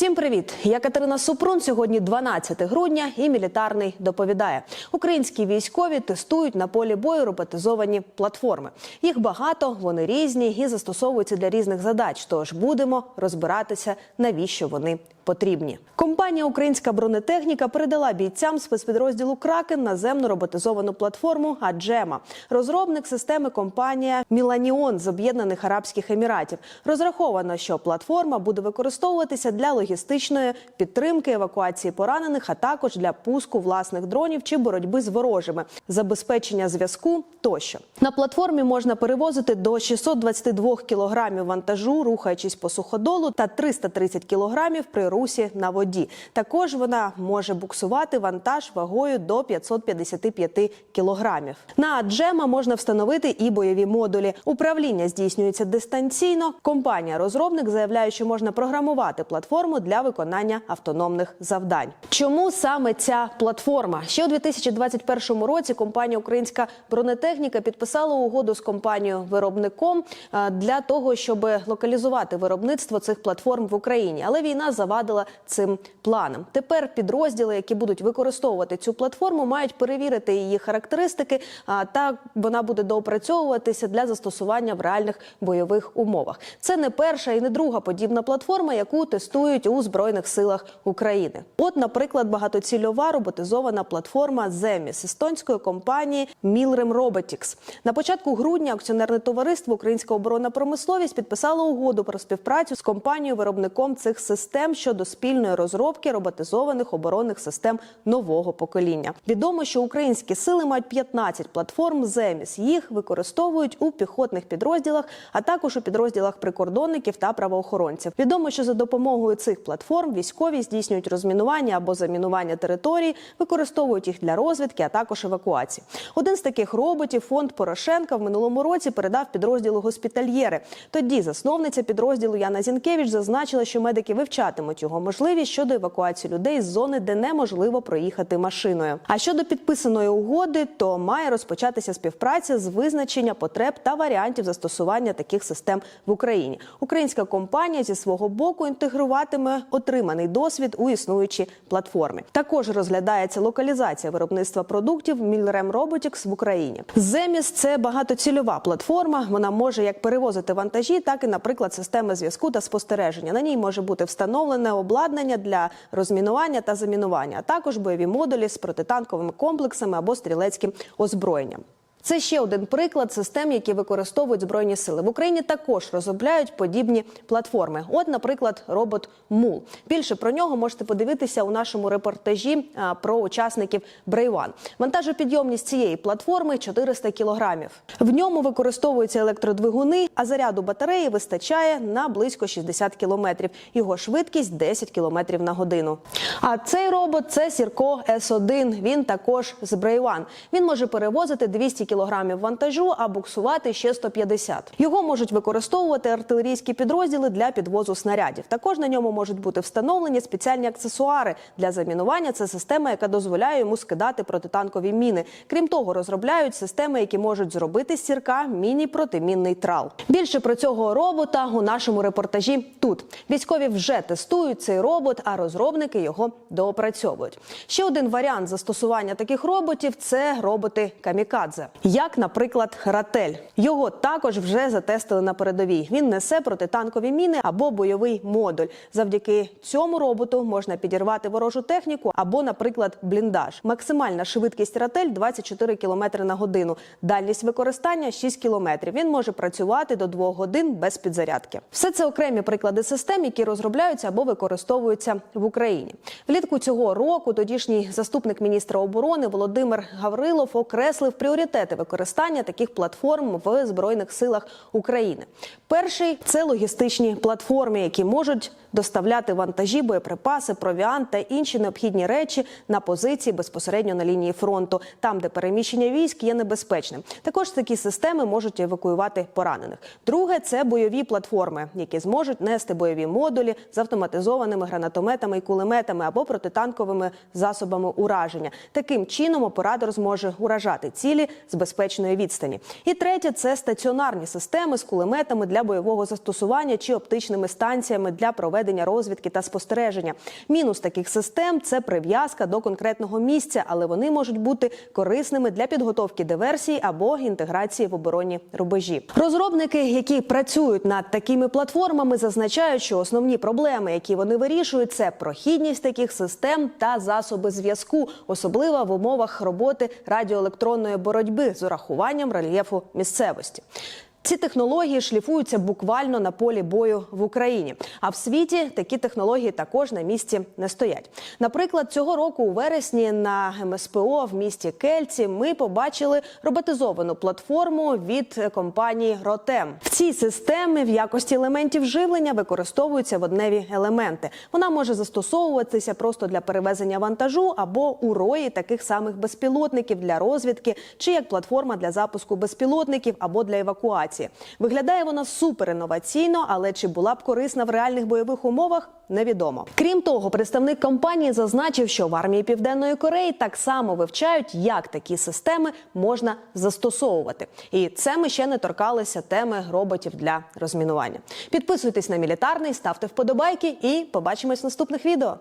Всім привіт! Я Катерина Супрун. Сьогодні 12 грудня, і мілітарний доповідає. Українські військові тестують на полі бою роботизовані платформи. Їх багато, вони різні і застосовуються для різних задач. Тож будемо розбиратися, навіщо вони потрібні. Компанія Українська бронетехніка передала бійцям спецпідрозділу Кракен наземну роботизовану платформу Аджема. Розробник системи компанія Міланіон з Об'єднаних Арабських Еміратів. Розраховано, що платформа буде використовуватися для логістичної підтримки, евакуації поранених, а також для пуску власних дронів чи боротьби з ворожими, забезпечення зв'язку тощо. На платформі можна перевозити до 622 кілограмів вантажу, рухаючись по суходолу, та 330 кілограмів при русі на воді. Також вона може буксувати вантаж вагою до 555 кілограмів. На Аджема можна встановити і бойові модулі. Управління здійснюється дистанційно. Компанія-розробник заявляє, що можна програмувати платформу для виконання автономних завдань. Чому саме ця платформа? Ще у 2021 році компанія Українська бронетехніка підписала угоду з компанією виробником е, для того, щоб локалізувати виробництво цих платформ в Україні. Але війна завадила цим планам. Тепер підрозділи, які будуть використовувати цю платформу, мають перевірити її характеристики. А та вона буде доопрацьовуватися для застосування в реальних бойових умовах. Це не перша і не друга подібна платформа, яку тестують у збройних силах України. От, наприклад, багатоцільова роботизована платформа Земіс естонської компанії Milrem Robotics. На початку грудня акціонерне товариство Українська оборонна промисловість підписало угоду про співпрацю з компанією виробником цих систем щодо спільної розробки роботизованих оборонних систем нового покоління. Відомо, що українські сили мають 15 платформ Земіс. Їх використовують у піхотних підрозділах, а також у підрозділах прикордонників та правоохоронців. Відомо, що за допомогою цих платформ військові здійснюють розмінування або замінування територій, використовують їх для розвідки, а також евакуації. Один з таких роботів фонд Порошенка в минулому році передав підрозділу госпітальєри. Тоді засновниця підрозділу Яна Зінкевич зазначила, що медики вивчатимуть його можливість щодо евакуації людей з зони, де неможливо проїхати машиною. А щодо підписаної угоди, то має розпочатися співпраця з визначення потреб та варіантів застосування таких систем в Україні. Українська компанія зі свого боку інтегруватиме отриманий досвід у існуючі платформи. Також розглядається локалізація виробництва продуктів Milrem Robotics в Україні. Земіс це багатоцільова платформа. Вона може як перевозити вантажі, так і, наприклад, системи зв'язку та спостереження. На ній може бути встановлене обладнання для розмінування та замінування, а також бойові модулі з протитанковими комплексами або стрілецьким озброєнням. Це ще один приклад систем, які використовують збройні сили в Україні. Також розробляють подібні платформи. От, наприклад, робот Мул. Більше про нього можете подивитися у нашому репортажі про учасників Брейван. Вантажопідйомність цієї платформи 400 кілограмів. В ньому використовуються електродвигуни, а заряду батареї вистачає на близько 60 кілометрів. Його швидкість 10 кілометрів на годину. А цей робот це Сірко С1. Він також з Брейван. Він може перевозити 200 кілограмів вантажу, а буксувати ще 150. Його можуть використовувати артилерійські підрозділи для підвозу снарядів. Також на ньому можуть бути встановлені спеціальні аксесуари для замінування. Це система, яка дозволяє йому скидати протитанкові міни. Крім того, розробляють системи, які можуть зробити сірка міні-протимінний трал. Більше про цього робота у нашому репортажі тут. Військові вже тестують цей робот, а розробники його доопрацьовують. Ще один варіант застосування таких роботів це роботи камікадзе як, наприклад, ратель. Його також вже затестили на передовій. Він несе протитанкові міни або бойовий модуль. Завдяки цьому роботу можна підірвати ворожу техніку або, наприклад, бліндаж. Максимальна швидкість ратель 24 км на годину. Дальність використання 6 км. Він може працювати до 2 годин без підзарядки. Все це окремі приклади систем, які розробляються або використовуються в Україні. Влітку цього року тодішній заступник міністра оборони Володимир Гаврилов окреслив пріоритети використання таких платформ в збройних силах України. Перший це логістичні платформи, які можуть доставляти вантажі, боєприпаси, провіант та інші необхідні речі на позиції безпосередньо на лінії фронту, там де переміщення військ є небезпечним. Також такі системи можуть евакуювати поранених. Друге це бойові платформи, які зможуть нести бойові модулі з автоматизованими гранатометами і кулеметами або протитанковими засобами ураження. Таким чином оператор зможе уражати цілі з безпечної відстані. І третє це стаціонарні системи з кулеметами для бойового застосування чи оптичними станціями для проведення розвідки та спостереження. Мінус таких систем це прив'язка до конкретного місця, але вони можуть бути корисними для підготовки диверсій або інтеграції в оборонні рубежі. Розробники, які працюють над такими платформами, зазначають, що основні проблеми, які вони вирішують, це прохідність таких систем та засоби зв'язку, особливо в умовах роботи радіоелектронної боротьби з урахуванням рельєфу місцевості. Ці технології шліфуються буквально на полі бою в Україні. А в світі такі технології також на місці не стоять. Наприклад, цього року у вересні на МСПО в місті Кельці ми побачили роботизовану платформу від компанії Ротем. В цій системі в якості елементів живлення використовуються водневі елементи. Вона може застосовуватися просто для перевезення вантажу або у рої таких самих безпілотників для розвідки, чи як платформа для запуску безпілотників або для евакуації. Виглядає вона супер інноваційно, але чи була б корисна в реальних бойових умовах, невідомо. Крім того, представник компанії зазначив, що в армії Південної Кореї так само вивчають, як такі системи можна застосовувати. І це ми ще не торкалися теми роботів для розмінування. Підписуйтесь на мілітарний, ставте вподобайки і побачимось в наступних відео.